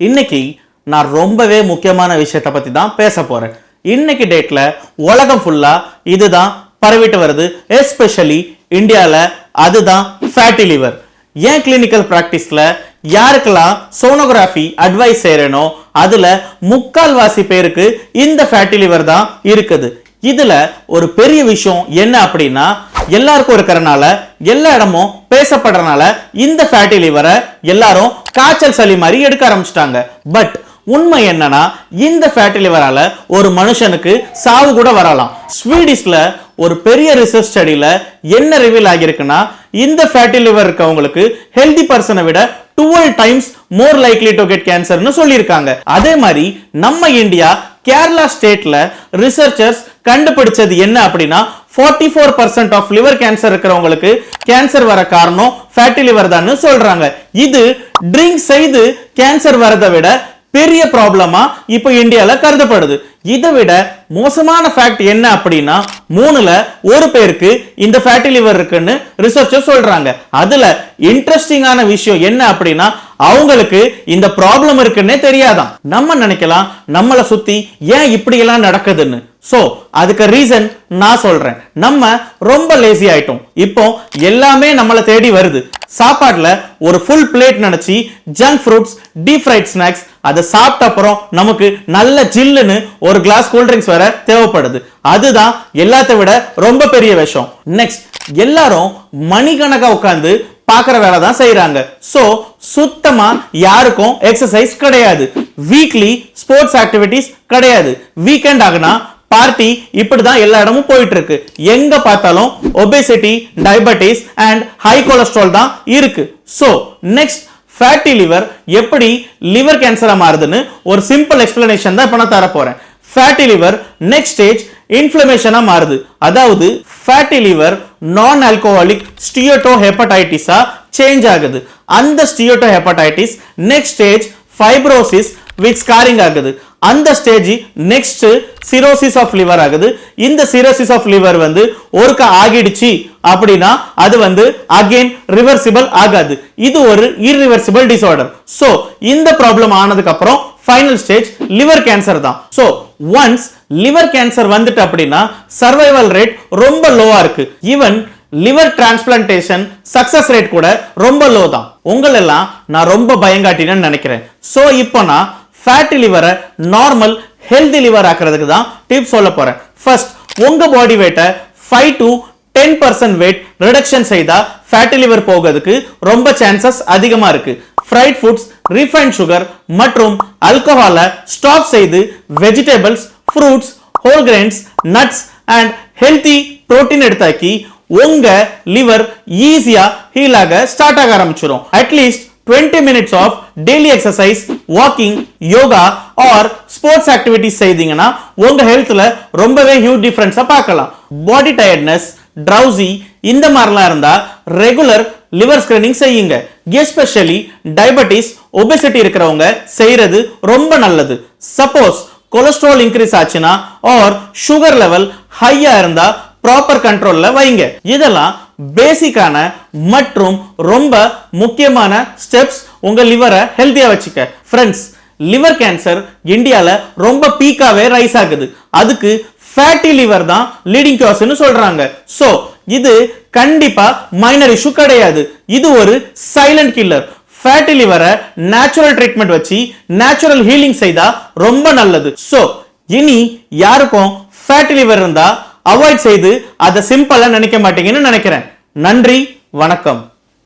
இன்னைக்கு நான் ரொம்பவே முக்கியமான விஷயத்தை பத்தி தான் பேச போறேன். இன்னைக்கு டேட்ல உலகம் ஃபுல்லா இதுதான் பரவிட்டு வருது. எஸ்பெஷலி இந்தியால அதுதான் ஃபேட்டி லிவர் ஏன் கிளினிக்கல் பிராக்டிஸ்ல யாருக்கெல்லாம் சோனோகிராஃபி அட்வைஸ் செய்யறேனோ அதுல முக்கால்வாசி பேருக்கு இந்த ஃபேட்டி லிவர் தான் இருக்குது. இதுல ஒரு பெரிய விஷயம் என்ன அப்படின்னா எல்லாருக்கும் இருக்கிறனால எல்லா இடமும் பேசப்படுறனால இந்த ஃபேட்டி லிவரை எல்லாரும் காய்ச்சல் சளி மாதிரி எடுக்க ஆரம்பிச்சிட்டாங்க. பட் உண்மை என்னன்னா இந்த ஃபேட்டி லிவரால ஒரு மனுஷனுக்கு சாவு கூட வரலாம். ஸ்வீடிஷ்ல ஒரு பெரிய ரிசர்ச் ஸ்டடியில என்ன ரிவீல் ஆகியிருக்குன்னா இந்த ஃபேட்டி லிவர் இருக்கவங்களுக்கு ஹெல்தி பர்சனை விட twelve times more likely to get கேன்சர்னு சொல்லியிருக்காங்க. அதே மாதிரி நம்ம இந்தியா கேரளா ஸ்டேட்ல ரிசர்ச்சர்ஸ் கண்டுபிடிச்சது என்ன அப்படின்னா 44% four percent of liver cancer இருக்கிறவங்களுக்கு கேன்சர் வர காரணம் ஃபேட்டி லிவர் தான் சொல்றாங்க. இது ட்ரிங்க் செய்து கேன்சர் வரதை விட பெரிய ப்ராப்ளமா இப்போ இந்தியால கருதப்படுது. இதை விட மோசமான ஃபேக்ட் என்ன அப்படின்னா மூணுல ஒரு பேருக்கு இந்த ஃபேட்டி லிவர் இருக்குன்னு ரிசர்ச்சர் சொல்றாங்க. அதுல இன்ட்ரெஸ்டிங்கான விஷயம் என்ன அப்படின்னா அவங்களுக்கு இந்த ப்ராப்ளம் இருக்குன்னே தெரியாதான் நம்ம நினைக்கலாம் நம்மளை சுத்தி ஏன் இப்படியெல்லாம் நடக்குதுன்னு. ஸோ அதுக்கு ரீசன் நான் சொல்றேன். நம்ம ரொம்ப லேசி ஆயிட்டோம். இப்போ எல்லாமே நம்மளை தேடி வருது. சாப்பாட்டில் ஒரு ஃபுல் பிளேட் நினச்சி junk fruits deep fried snacks அதை சாப்பிட்ட அப்புறம் நமக்கு நல்ல ஜில்லுன்னு ஒரு கிளாஸ் கூல்ட்ரிங்க்ஸ் வேற தேவைப்படுது. அதுதான் எல்லாத்த விட ரொம்ப பெரிய விஷயம் நெக்ஸ்ட் எல்லாரும் மணிக்கணக்காக உட்காந்து பார்க்குற வேலை தான் செய்கிறாங்க ஸோ சுத்தமாக யாருக்கும் எக்ஸசைஸ் கிடையாது. வீக்லி ஸ்போர்ட்ஸ் ஆக்டிவிட்டீஸ் கிடையாது. வீக்கெண்ட் ஆகுனா பார்ட்டி இப்படிதான் எல்லா இடமும் போயிட்டு இருக்கு எங்க பார்த்தாலும் obesity diabetes and high cholesterol தான் இருக்கு. ஸோ நெக்ஸ்ட் ஃபேட்டி லிவர் எப்படி லிவர் கேன்சராக மாறுதுன்னு ஒரு சிம்பிள் எக்ஸ்பிளனேஷன் தான் இப்போ நான் தர ஃபேட்டி லிவர் நெக்ஸ்ட் ஸ்டேஜ் இன்ஃப்ளமேஷனாக மாறுது. அதாவது ஃபேட்டி லிவர் நான் ஆல்கோஹாலிக் ஸ்டியோட்டோ ஹெப்படைட்டிஸாக சேஞ்ச் ஆகுது. அந்த steato hepatitis next stage fibrosis with scarring ஆகுது. அந்த stage next cirrhosis of liver ஆகுது. இந்த சிரோசிஸ் ஆஃப் லிவர் வந்து ஒருக்க ஆகிடுச்சு அப்படின்னா அது வந்து அகைன் ரிவர்சிபிள் ஆகாது. இது ஒரு இரிவர்சிபிள் டிசார்டர் ஸோ இந்த ப்ராப்ளம் ஆனதுக்கு அப்புறம் ஃபைனல் ஸ்டேஜ் லிவர் கேன்சர் தான். ஸோ ஒன்ஸ் லிவர் கேன்சர் வந்துட்டு அப்படின்னா சர்வைவல் ரேட் ரொம்ப லோவாக இருக்கு. Even liver transplantation success rate கூட ரொம்ப லோ தான். உங்களெல்லாம் நான் ரொம்ப பயங்காட்டினேன்னு நினைக்கிறேன். ஸோ இப்போ நான் ஃபேட்டி லிவரை நார்மல் ஹெல்தி லிவர் ஆக்குறதுக்கு தான் டிப் சொல்ல போகிறேன் ஃபர்ஸ்ட் உங்கள் பாடி வெயிட்டை five to ten percent weight reduction செய்தால் ஃபேட்டி லிவர் போகிறதுக்கு ரொம்ப சான்சஸ் அதிகமாக இருக்குது ஃப்ரைட் ஃபுட்ஸ் ரீஃபைண்ட் சுகர் மற்றும் அல்கஹாலை ஸ்டாப் செய்து vegetables fruits whole grains nuts and healthy protein எடுத்தாக்கி உங்க லிவர் ஈஸியா ஹீல் ஆக ஸ்டார்ட் ஆக ஆரம்பிச்சிடும் at least 20 minutes of daily exercise walking yoga or sports activities செய்தீங்கன்னா உங்க ஹெல்த்ல ரொம்பவே ஹியூஜ் டிஃபரன்ஸை பார்க்கலாம். பாடி டயர்ட்னஸ் ட்ரௌசி இந்த மாதிரிலாம் இருந்தால் ரெகுலர் லிவர் ஸ்கிரீனிங் செய்யுங்க. எஸ்பெஷலி டயபெட்டிஸ் ஒபெசிட்டி இருக்கிறவங்க செய்யறது ரொம்ப நல்லது. சப்போஸ் கொலஸ்ட்ரால் இன்க்ரீஸ் ஆச்சுன்னா ஆர் சுகர் லெவல் ஹையா இருந்தா ப்ராப்பர் கண்ட்ரோல்ல வைங்க. இதெல்லாம் பேசிக்கான மற்றும் ரொம்ப முக்கியமான ஸ்டெப்ஸ் உங்க லிவரை ஹெல்த்தியா வச்சுக்க. ஃப்ரெண்ட்ஸ் லிவர் கேன்சர் இந்தியால ரொம்ப பீக்காவே ரைஸ் ஆகுது. அதுக்கு ஃபேட்டி லிவர் தான் லீடிங் காஸ்ன்னு சொல்றாங்க. ஸோ இது கண்டிப்பா மைனர் இஷ்யூ கிடையாது. இது ஒரு சைலண்ட் கில்லர் ஃபேட்டி லிவரை நேச்சுரல் ட்ரீட்மெண்ட் வச்சு நேச்சுரல் ஹீலிங் செய்தா ரொம்ப நல்லது. ஸோ இனி யாருக்கும் ஃபேட்டி லிவர் இருந்தா அவாய்ட் செய்து அதை சிம்பிளா நினைக்க மாட்டீங்கன்னு நினைக்கிறேன். நன்றி வணக்கம்.